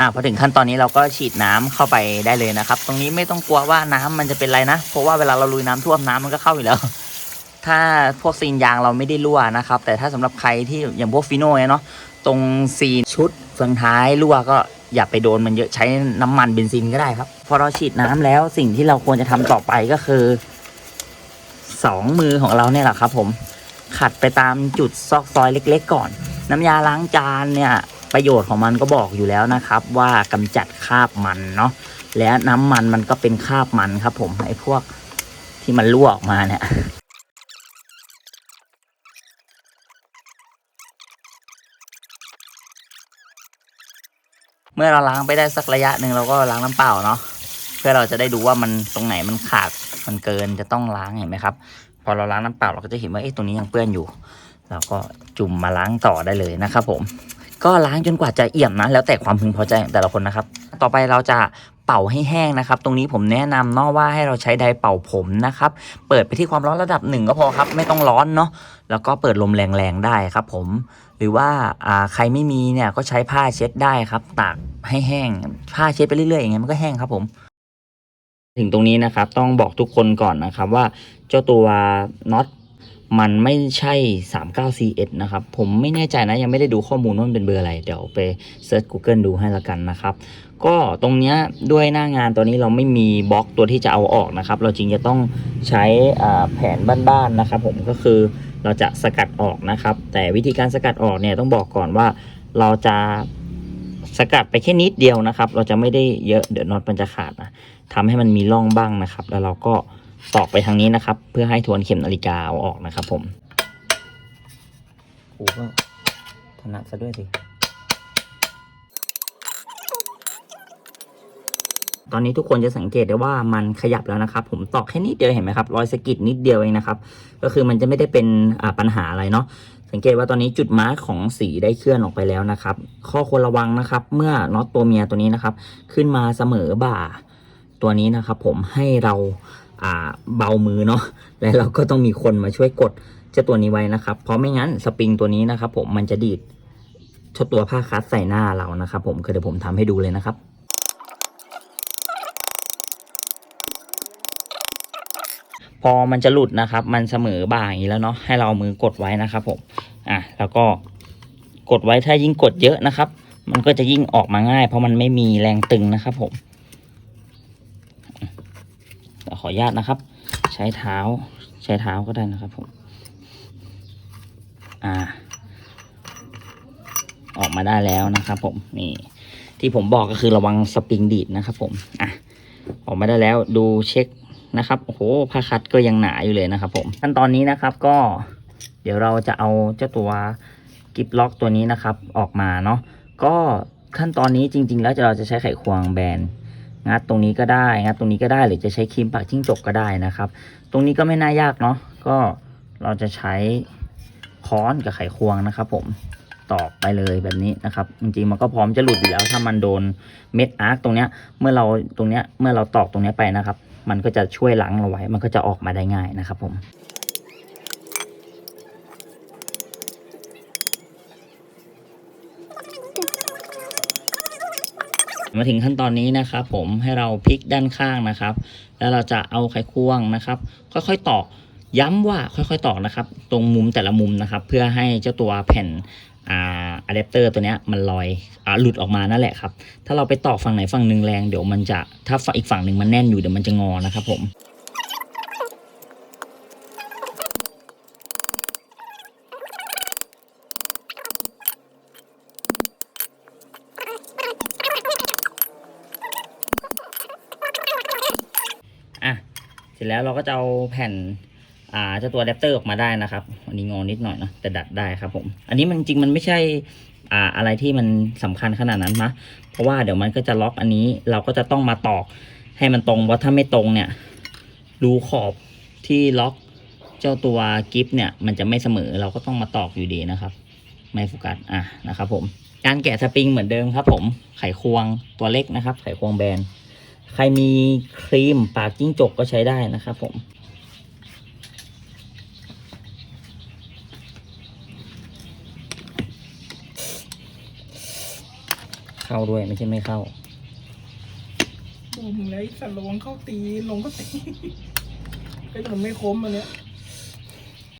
อ่าพอถึงขั้นตอนนี้เราก็ฉีดน้ำเข้าไปได้เลยนะครับ ตรงนี้ไม่ต้องกลัวว่าน้ำมันจะเป็นไรนะ เพราะว่าเวลาเราลุยน้ำท่วมน้ำมันก็เข้าอยู่แล้ว ถ้าพวกซีนยางเราไม่ได้รั่วนะครับ แต่ถ้าสำหรับใครที่อย่างพวกฟิโน่เนาะ ตรงซีนชุดเฟืองท้ายรั่วก็อย่าไปโดนมันเยอะใช้น้ำมันเบนซินก็ได้ครับ พอเราฉีดน้ำแล้วสิ่งที่เราควรจะทำต่อไปก็คือสองมือของเราเนี่ยแหละครับ ผมขัดไปตามจุดซอกซอยเล็ก ๆ ก่อน น้ำยาล้างจานเนี่ย ประโยชน์ของมันก็บอกอยู่แล้วนะครับ ว่ากำจัดคราบมันเนาะและน้ำมันมันก็เป็นคราบมันครับ ผมไอ้พวกที่มันรั่วออกมาเนี่ยเมื่อเราล้างไปได้สักระยะหนึ่งเราก็ล้างน้ำเปล่าเนาะเพื่อเราจะได้ดูว่ามันตรงไหนมันขาดมันเกินจะต้องล้างเห็นไหมครับ พอเราล้างน้ำเปล่าเราก็จะเห็นว่าเอ๊ะตรงนี้ยังเปื้อนอยู่เราก็จุ่มมาล้างต่อได้เลยนะครับผม ก็ล้างจนกว่าจะเอี่ยมนะ แล้วแต่ความพึงพอใจของแต่ละคนนะครับ ต่อไปเราจะเป่าให้แห้งนะครับ ตรงนี้ผมแนะนำเนาะว่าให้เราใช้ไดร์เป่าผมนะครับ เปิดไปที่ความร้อนระดับหนึ่งก็พอครับ ไม่ต้องร้อนเนาะ แล้วก็เปิดลมแรงๆได้ครับ ผม หรือว่าอ่าใครไม่มีเนี่ยก็ใช้ผ้าเช็ดได้ครับ ตากให้แห้ง ผ้าเช็ดไปเรื่อยๆอย่างเงี้ยมันก็แห้งครับผมถึงตรงนี้นะครับต้องบอกทุกคนก่อนนะครับว่าเจ้าตัวน็อต มันไม่ใช่ 3941นะครับ ผมไม่แน่ใจนะ ยังไม่ได้ดูข้อมูลว่ามันเป็นเบอร์อะไร เดี๋ยวไปเซิร์ช Google ดูให้ละกันนะครับ ก็ตรงเนี้ยด้วยหน้างานตัวนี้เราไม่มีบล็อกตัวที่จะเอาออกนะครับ เราจริงจะต้องใช้แผนบ้านๆนะครับผมก็คือเราจะสกัดออกนะครับ แต่วิธีการสกัดออกเนี่ยต้องบอกก่อนว่าเราจะสกัดไปแค่นิดเดียวนะครับ เราจะไม่ได้เยอะเดี๋ยวน็อตมันจะขาดนะทำให้มันมีร่องบ้างนะครับ แล้วเราก็ ตอกไปทางนี้นะครับ เพื่อให้ทวนเข็มนาฬิกาเอาออกนะครับ ผมโอ้ก็ถนัดซะด้วยสิตอนนี้ทุกคนจะสังเกตได้ว่ามันขยับแล้วนะครับ ผมตอกแค่นิดเดียวเห็นไหมครับรอยสะกิดนิดเดียวเองนะครับ ก็คือมันจะไม่ได้เป็นอ่าปัญหาอะไรเนาะสังเกตว่าตอนนี้จุดมาร์กของสีได้เคลื่อนออกไปแล้วนะครับ ข้อควรระวังนะครับ เมื่อน็อตตัวเมียตัวนี้นะครับ ขึ้นมาเสมอบ่าตัวนี้นะครับ ผมให้เรา อ่าเบามือเนาะและเราก็ต้องมีคนมาช่วยกดเจ้าตัวนี้ไว้นะครับ เพราะไม่งั้นสปริงตัวนี้นะครับ ผมมันจะดีดเจ้าตัวผ้าคัดใส่หน้าเรานะครับ ผมเดี๋ยวผมทำให้ดูเลยนะครับพอมันจะหลุดนะครับ มันเสมอบ่าอย่างนี้แล้วเนาะ ให้เรามือกดไว้นะครับผม อะ แล้วก็กดไว้ถ้ายิ่งกดเยอะนะครับ มันก็จะยิ่งออกมาง่าย เพราะมันไม่มีแรงตึงนะครับผม ขออนุญาตนะครับ ใช้เท้า ใช้เท้าก็ได้นะครับผมอ่า ออกมาได้แล้วนะครับ ผมนี่ที่ผมบอกก็คือระวังสปริงดีดนะครับ ผมอะออกมาได้แล้วดูเช็คนะครับโอ้โหผ้าคัดก็ยังหนาอยู่เลยนะครับ ผมขั้นตอนนี้นะครับก็เดี๋ยวเราจะเอาเจ้าตัวกิฟล็อกตัวนี้นะครับ ออกมาเนาะก็ขั้นตอนนี้จริง ๆ แล้วเราจะใช้ไขควงแบน งัดตรงนี้ก็ได้งัดตรงนี้ก็ได้หรือจะใช้ครีมปากจิ้งจกก็ได้นะครับ ตรงนี้ก็ไม่น่ายากเนาะก็เราจะใช้ค้อนกับไขควงนะครับ ผมตอกไปเลยแบบนี้นะครับ จริงๆมันก็พร้อมจะหลุดอยู่แล้วถ้ามันโดนเม็ดอาร์คตรงเนี้ยเมื่อเราตรงเนี้ยเมื่อเราตอกตรงเนี้ยไปนะครับ มันก็จะช่วยล้างเราไว้ มันก็จะออกมาได้ง่ายนะครับ ผม มาถึงขั้นตอนนี้นะครับ ผมให้เราพลิกด้านข้างนะครับ แล้วเราจะเอาไขควงนะครับ ค่อยๆตอกย้ำว่าค่อยๆตอกนะครับ ตรงมุมแต่ละมุมนะครับ เพื่อให้เจ้าตัวแผ่นอะแดปเตอร์ตัวนี้มันลอยอหลุดออกมานั่นแหละครับ ถ้าเราไปตอกฝั่งไหนฝั่งหนึ่งแรงเดี๋ยวมันจะถ้าฝั่งอีกฝั่งหนึ่งมันแน่นอยู่เดี๋ยวมันจะงอนะครับผม อะ เส ร็จแล้วเราก็จะเอาแผ่นอ่าเจ้าตัวอะแดปเตอร์ออกมาได้นะครับ อันนี้งอนิดหน่อยนะแต่ดัดได้ครับผม อันนี้มันจริงมันไม่ใช่อ่าอะไรที่มันสำคัญขนาดนั้นนะเพราะว่าเดี๋ยวมันก็จะล็อกอันนี้เราก็จะต้องมาตอกให้มันตรงเพราะถ้าไม่ตรงเนี่ยรูขอบที่ล็อกเจ้าตัวกิฟต์เนี่ยมันจะไม่เสมอเราก็ต้องมาตอกอยู่ดีนะครับ ไม่โฟกัสอะนะครับผมการแกะสปริงเหมือนเดิมครับผมไขควงตัวเล็กนะครับ ไขควงแบน ใครมีครีมปากจิ้งจกก็ใช้ได้นะครับผม เข้าด้วยไม่ใช่ไม่เข้าดูมึงแล้วไอ้สัตว์ระวังเข้าตีลงก็ตีก็ยังไม่คมอันเนี้ย